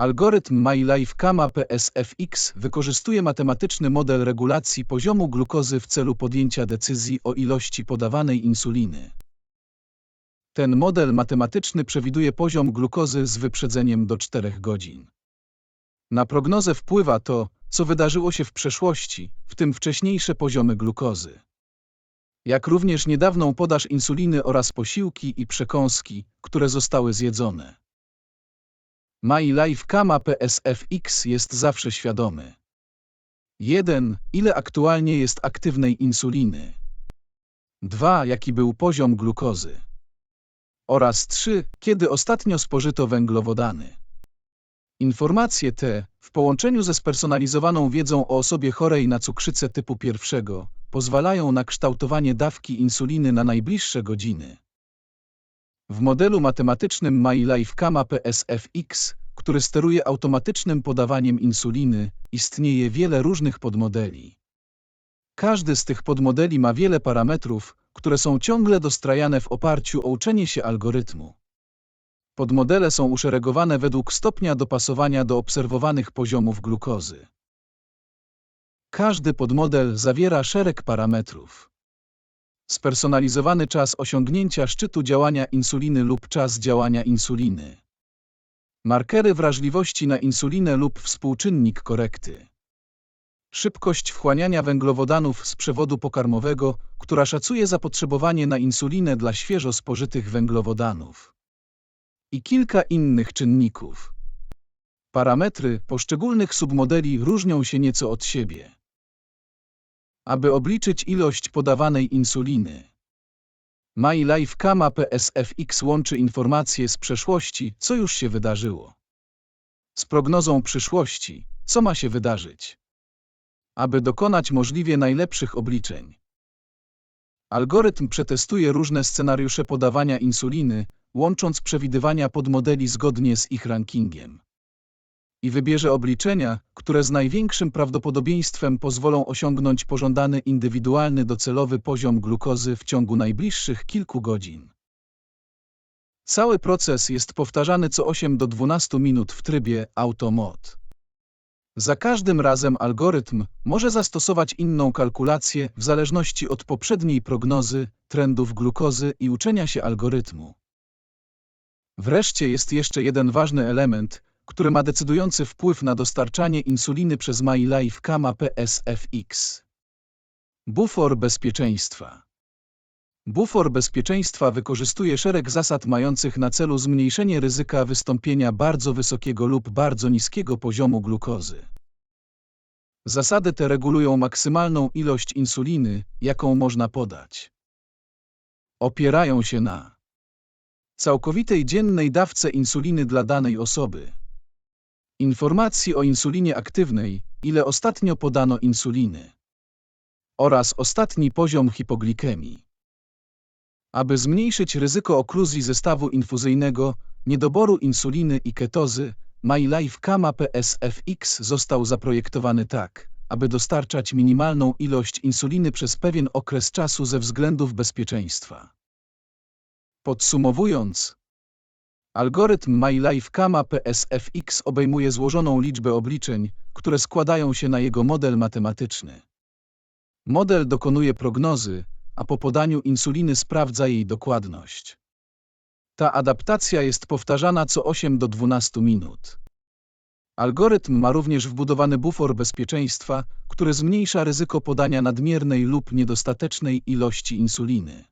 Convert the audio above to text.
Algorytm MyLife Kama PSFX wykorzystuje matematyczny model regulacji poziomu glukozy w celu podjęcia decyzji o ilości podawanej insuliny. Ten model matematyczny przewiduje poziom glukozy z wyprzedzeniem do 4 godzin. Na prognozę wpływa to, co wydarzyło się w przeszłości, w tym wcześniejsze poziomy glukozy. Jak również niedawną podaż insuliny oraz posiłki i przekąski, które zostały zjedzone. MyLife Kama PSFX jest zawsze świadomy. 1. Ile aktualnie jest aktywnej insuliny? 2. Jaki był poziom glukozy? Oraz 3. Kiedy ostatnio spożyto węglowodany? Informacje te, w połączeniu ze spersonalizowaną wiedzą o osobie chorej na cukrzycę typu pierwszego, pozwalają na kształtowanie dawki insuliny na najbliższe godziny. W modelu matematycznym MyLife Kama PSFX, który steruje automatycznym podawaniem insuliny, istnieje wiele różnych podmodeli. Każdy z tych podmodeli ma wiele parametrów, które są ciągle dostrajane w oparciu o uczenie się algorytmu. Podmodele są uszeregowane według stopnia dopasowania do obserwowanych poziomów glukozy. Każdy podmodel zawiera szereg parametrów. Spersonalizowany czas osiągnięcia szczytu działania insuliny lub czas działania insuliny. Markery wrażliwości na insulinę lub współczynnik korekty. Szybkość wchłaniania węglowodanów z przewodu pokarmowego, która szacuje zapotrzebowanie na insulinę dla świeżo spożytych węglowodanów. I kilka innych czynników. Parametry poszczególnych submodeli różnią się nieco od siebie. Aby obliczyć ilość podawanej insuliny. MyLife Kama PSFX łączy informacje z przeszłości, co już się wydarzyło. Z prognozą przyszłości, co ma się wydarzyć. Aby dokonać możliwie najlepszych obliczeń. Algorytm przetestuje różne scenariusze podawania insuliny, łącząc przewidywania podmodeli zgodnie z ich rankingiem. I wybierze obliczenia, które z największym prawdopodobieństwem pozwolą osiągnąć pożądany indywidualny docelowy poziom glukozy w ciągu najbliższych kilku godzin. Cały proces jest powtarzany co 8 do 12 minut w trybie automod. Za każdym razem algorytm może zastosować inną kalkulację w zależności od poprzedniej prognozy, trendów glukozy i uczenia się algorytmu. Wreszcie jest jeszcze jeden ważny element, który ma decydujący wpływ na dostarczanie insuliny przez MyLife Kama PSFX. Bufor bezpieczeństwa. Bufor bezpieczeństwa wykorzystuje szereg zasad mających na celu zmniejszenie ryzyka wystąpienia bardzo wysokiego lub bardzo niskiego poziomu glukozy. Zasady te regulują maksymalną ilość insuliny, jaką można podać. Opierają się na całkowitej dziennej dawce insuliny dla danej osoby. Informacji o insulinie aktywnej, ile ostatnio podano insuliny. Oraz ostatni poziom hipoglikemii. Aby zmniejszyć ryzyko okluzji zestawu infuzyjnego, niedoboru insuliny i ketozy, MyLife Kama PSFX został zaprojektowany tak, aby dostarczać minimalną ilość insuliny przez pewien okres czasu ze względów bezpieczeństwa. Podsumowując, algorytm MyLife Kama PSFX obejmuje złożoną liczbę obliczeń, które składają się na jego model matematyczny. Model dokonuje prognozy, a po podaniu insuliny sprawdza jej dokładność. Ta adaptacja jest powtarzana co 8 do 12 minut. Algorytm ma również wbudowany bufor bezpieczeństwa, który zmniejsza ryzyko podania nadmiernej lub niedostatecznej ilości insuliny.